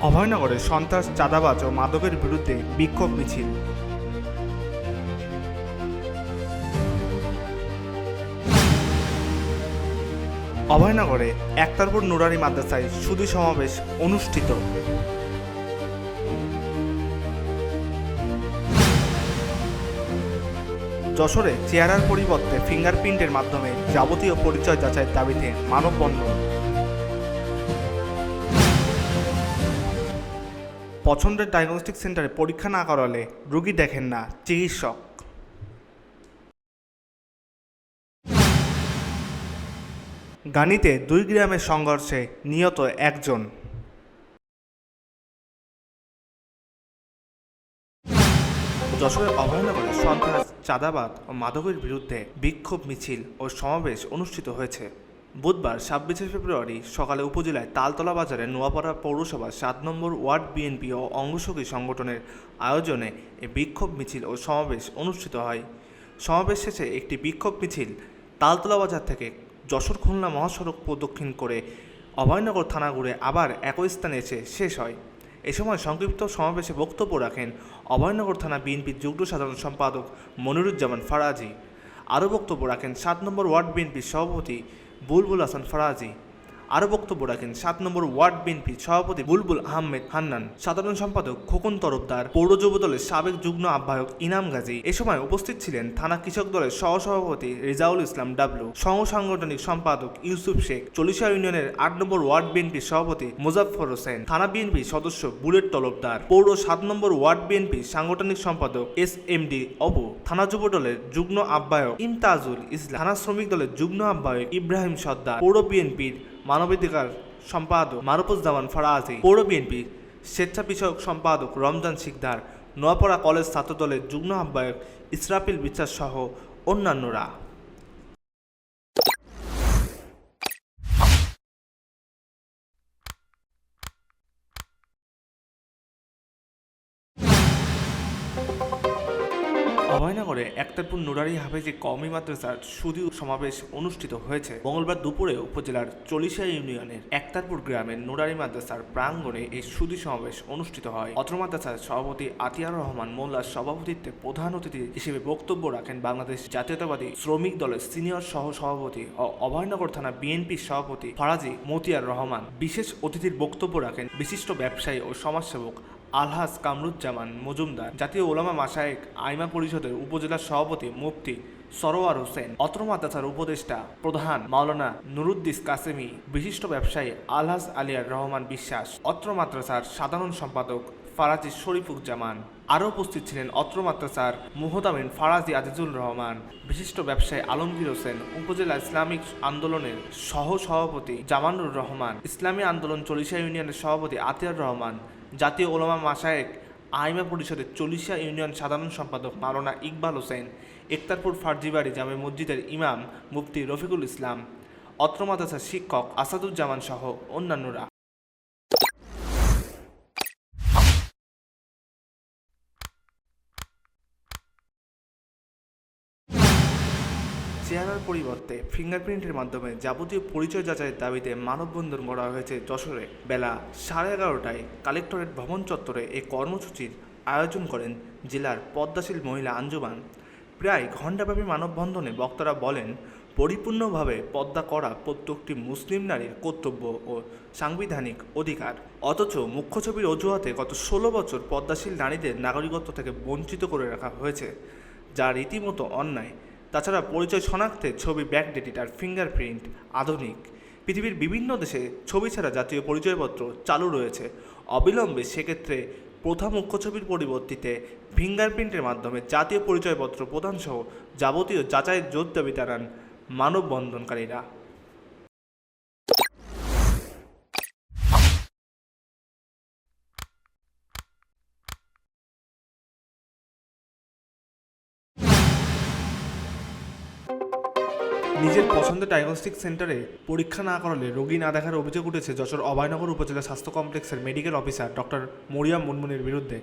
অভয়নগরে সন্ত্রাস, চাঁদাবাজ ও মাদকের বিরুদ্ধে বিক্ষোভ মিছিল। অভয়নগরে একতারপুর নুরারি মাদ্রাসায় সুদী সমাবেশ অনুষ্ঠিত। যশোরে চেহারার পরিবর্তে ফিঙ্গারপ্রিন্টের মাধ্যমে যাবতীয় পরিচয় যাচাইয়ের দাবিতে মানববন্ধন। পছন্দের ডায়াগনস্টিক সেন্টারে পরীক্ষা না করালে রোগী দেখেন না, চিকিৎসক। গানিতে দুই গ্রামের সংঘর্ষে নিহত একজন। যশোরের অভয়নগরে সন্ত্রাস, চাঁদাবাদ ও মাদকের বিরুদ্ধে বিক্ষোভ মিছিল ও সমাবেশ অনুষ্ঠিত হয়েছে। বুধবার ছাব্বিশে ফেব্রুয়ারি সকালে উপজেলায় তালতলা বাজারে নোয়াপাড়া পৌরসভার সাত নম্বর ওয়ার্ড বিএনপি ও অঙ্গসখী সংগঠনের আয়োজনে এ বিক্ষোভ মিছিল ও সমাবেশ অনুষ্ঠিত হয়। সমাবেশ শেষে একটি বিক্ষোভ মিছিল তালতলা বাজার থেকে যশোর খুলনা মহাসড়ক প্রদক্ষিণ করে অভয়নগর থানা ঘুরে আবার একই স্থানে এসে শেষ হয়। এ সময় সংক্ষিপ্ত সমাবেশে বক্তব্য রাখেন অভয়নগর থানা বিএনপির যুগ্ম সাধারণ সম্পাদক মনিরুজ্জামান ফারাজি। আরও বক্তব্য রাখেন সাত নম্বর ওয়ার্ড বিএনপির সভাপতি বুলবুল হাসান ফারাজি। আরও বক্তব্য রাখেন সাত নম্বর ওয়ার্ড বিএনপি সভাপতি বুলবুল আহমেদ হান্নান। সাধারণ সম্পাদক খোকন তরফদার, পৌর যুব দলের সাবেক যুগ্ম আহ্বায়ক ইনাম গাজী। এ সময় উপস্থিত ছিলেন থানা কৃষক দলের সহসভাপতি রেজাউল ইসলাম ডাবলু সহ সাংগঠনিক সম্পাদক ইউসুফ শেখ, চল্লিশা ইউনিয়নের আট নম্বর ওয়ার্ড বিএনপির সভাপতি মুজাফর হোসেন, থানা বিএনপি সদস্য বুলেট তলবদার, পৌর সাত নম্বর ওয়ার্ড বিএনপি সাংগঠনিক সম্পাদক এস এম ডি অবু থানা যুব দলের যুগ্ম আহ্বায়ক ইমতাজুল ইসলাম, থানা শ্রমিক দলের যুগ্ম আহ্বায়ক ইব্রাহিম সর্দার, পৌর বিএনপির মানবাধিকার সম্পাদক মারুফুজ্জামান ফরাজি পৌর বিএনপি স্বেচ্ছা বিষয়ক সম্পাদক রমজান শিকদার, নোয়াপাড়া কলেজ ছাত্রদলের যুগ্ম আহ্বায়ক ইসরাফিল বিশ্বাস সহ অন্যান্যরা। অভয়নগরে একতারপুর নুরারি হাফেজি কওমি মাদ্রাসার সুদী সমাবেশ অনুষ্ঠিত হয়েছে। মঙ্গলবার দুপুরে উপজেলার চলিশা ইউনিয়নের একতারপুর গ্রামের নুরারি মাদ্রাসার প্রাঙ্গণে এই সুদী সমাবেশ অনুষ্ঠিত হয়। অত্র মাদ্রাসার সভাপতি আতিয়ার রহমান মোল্লার সভাপতিত্বে প্রধান অতিথি হিসেবে বক্তব্য রাখেন বাংলাদেশ জাতীয়তাবাদী শ্রমিক দলের সিনিয়র সহ সভাপতি ও অভয়নগর থানা বিএনপির সভাপতি ফরাজি মতিয়ার রহমান। বিশেষ অতিথির বক্তব্য রাখেন বিশিষ্ট ব্যবসায়ী ও সমাজসেবক আলহাজ কামরুজ্জামান মজুমদার, জাতীয় ওলামা মাসায়েক আইমা পরিষদের উপজেলা সভাপতি মুফতি সরোয়ার হোসেন, অত্র উপদেষ্টা প্রধান মাওলানা নুরুদ্দিস কাসেমি, বিশিষ্ট ব্যবসায়ী আলহাজ আলিয়ার রহমান বিশ্বাস, অত্র মাদ্রাসার সাধারণ সম্পাদক ফারাজি শরীফুজ্জামান। আরও উপস্থিত ছিলেন অত্র মাদ্রাসার মুহতামিন ফারাজি আজিজুল রহমান, বিশিষ্ট ব্যবসায়ী আলমগীর হোসেন, উপজেলা ইসলামিক আন্দোলনের সহ সভাপতি জামানুর রহমান, ইসলামী আন্দোলন চল্লিশা ইউনিয়নের সভাপতি আতিয়ার রহমান জাতীয় ওলামা মাসায়েক আইমা পরিষদের চল্লিশা ইউনিয়ন সাধারণ সম্পাদক মাওলানা ইকবাল হোসেন, একতারপুর ফার্জিবাড়ি জামে মসজিদের ইমাম মুফতি রফিকুল ইসলাম, অত্র মাদ্রাসার শিক্ষক আসাদুজ্জামান সহ অন্যান্যরা। চেহারার পরিবর্তে ফিঙ্গারপ্রিন্টের মাধ্যমে যাবতীয় পরিচয় যাচাইয়ের দাবিতে মানববন্ধন করা হয়েছে যশোরে। বেলা সাড়ে এগারোটায় কালেক্টরেট ভবন চত্বরে এই কর্মসূচির আয়োজন করেন জেলার পদ্মাশীল মহিলা আঞ্জুমান। প্রায় ঘণ্টাব্যাপী মানববন্ধনে বক্তারা বলেন, পরিপূর্ণভাবে পদ্মা করা প্রত্যেকটি মুসলিম নারীর কর্তব্য ও সাংবিধানিক অধিকার। অথচ মুখ্য ছবির অজুহাতে গত ষোলো বছর পদ্মাশীল নারীদের নাগরিকত্ব থেকে বঞ্চিত করে রাখা হয়েছে, যা রীতিমতো অন্যায়। তাছাড়া পরিচয় শনাক্তে ছবি ব্যাকডেটেড আর ফিঙ্গারপ্রিন্ট আধুনিক। পৃথিবীর বিভিন্ন দেশে ছবি ছাড়া জাতীয় পরিচয়পত্র চালু রয়েছে। অবিলম্বে সেক্ষেত্রে প্রথম মুখ্য ছবির পরিবর্তিতে ফিঙ্গারপ্রিন্টের মাধ্যমে জাতীয় পরিচয়পত্র প্রদানসহ যাবতীয় যাচাইয়ের জোর দাবি জানান মানববন্ধনকারীরা। নিজের পছন্দের ডায়াগনস্টিক সেন্টারে পরীক্ষা না করালে রোগী না দেখার অভিযোগ উঠেছে যশোর অভয়নগর উপজেলা স্বাস্থ্য কমপ্লেক্সের মেডিকেল অফিসার ডক্টর মরিয়াম মুনমুনির বিরুদ্ধে।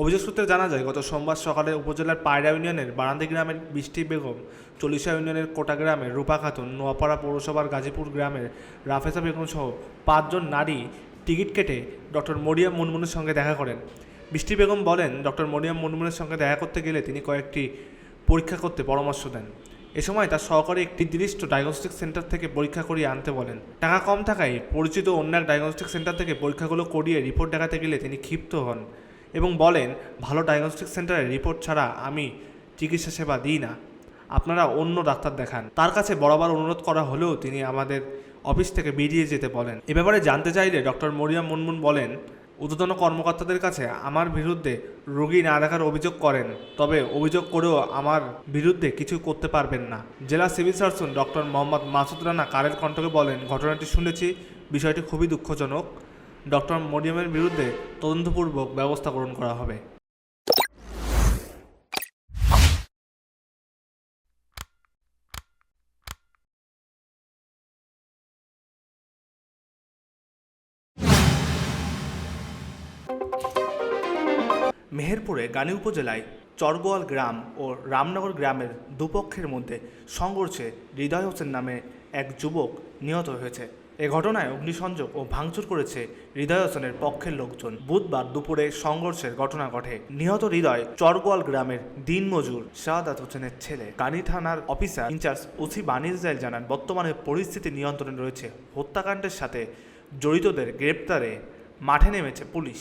অভিযোগ সূত্রে জানা যায়, গত সোমবার সকালে উপজেলার পায়রা ইউনিয়নের বারান্দি গ্রামের বৃষ্টি বেগম চল্লিশা ইউনিয়নের কোটা গ্রামের রূপা খাতুন, নোয়াপাড়া পৌরসভার গাজীপুর গ্রামের রাফেসা বেগম সহ পাঁচজন নারী টিকিট কেটে ডক্টর মরিয়াম মুনমুনের সঙ্গে দেখা করেন। বৃষ্টি বেগম বলেন ডক্টর মরিয়াম মুনমুনের সঙ্গে দেখা করতে গেলে তিনি কয়েকটি পরীক্ষা করতে পরামর্শ দেন। এ সময় তার সহকারী একটি নির্দিষ্ট ডায়াগনস্টিক সেন্টার থেকে পরীক্ষা করিয়ে আনতে বলেন। টাকা কম থাকায় পরিচিত অন্য এক ডায়াগনস্টিক সেন্টার থেকে পরীক্ষাগুলো করিয়ে রিপোর্ট দেখাতে গেলে তিনি ক্ষিপ্ত হন এবং বলেন, ভালো ডায়াগনস্টিক সেন্টারের রিপোর্ট ছাড়া আমি চিকিৎসা সেবা দিই না। আপনারা অন্য ডাক্তার দেখান। তার কাছে বরাবর অনুরোধ করা হলেও তিনি আমাদের অফিস থেকে বেরিয়ে যেতে বলেন। এ ব্যাপারে জানতে চাইলে ডক্টর মরিয়াম মুনমুন বলেন ঊর্ধ্বতন কর্মকর্তাদের কাছে আমার বিরুদ্ধে রোগী না দেখার অভিযোগ করেন, তবে অভিযোগ করেও আমার বিরুদ্ধে কিছু করতে পারবেন না। জেলা civil surgeon doctor Mohammad Masud Rana কারের কণ্ঠকে বলেন, ঘটনাটি শুনেছি, বিষয়টি খুবই দুঃখজনক। ডক্টর মরিয়ামের বিরুদ্ধে তদন্তপূর্বক ব্যবস্থা গ্রহণ করা হবে। মেহেরপুরে গানি উপজেলায় চরগোয়াল গ্রাম ও রামনগর গ্রামের দুপক্ষের মধ্যে সংঘর্ষে হৃদয় হোসেন নামে এক যুবক নিহত হয়েছে। এ ঘটনায় অগ্নিসংযোগ ও ভাঙচুর করেছে হৃদয় হোসেনের পক্ষের লোকজন। বুধবার দুপুরে সংঘর্ষের ঘটনা ঘটে। নিহত হৃদয় চরগোয়াল গ্রামের দিনমজুর শাহাদাত হোসেনের ছেলে। গানী থানার অফিসার ইনচার্জ ওসি বানির জাইল জানান, বর্তমানে পরিস্থিতি নিয়ন্ত্রণে রয়েছে। হত্যাকাণ্ডের সাথে জড়িতদের গ্রেপ্তারে মাঠে নেমেছে পুলিশ।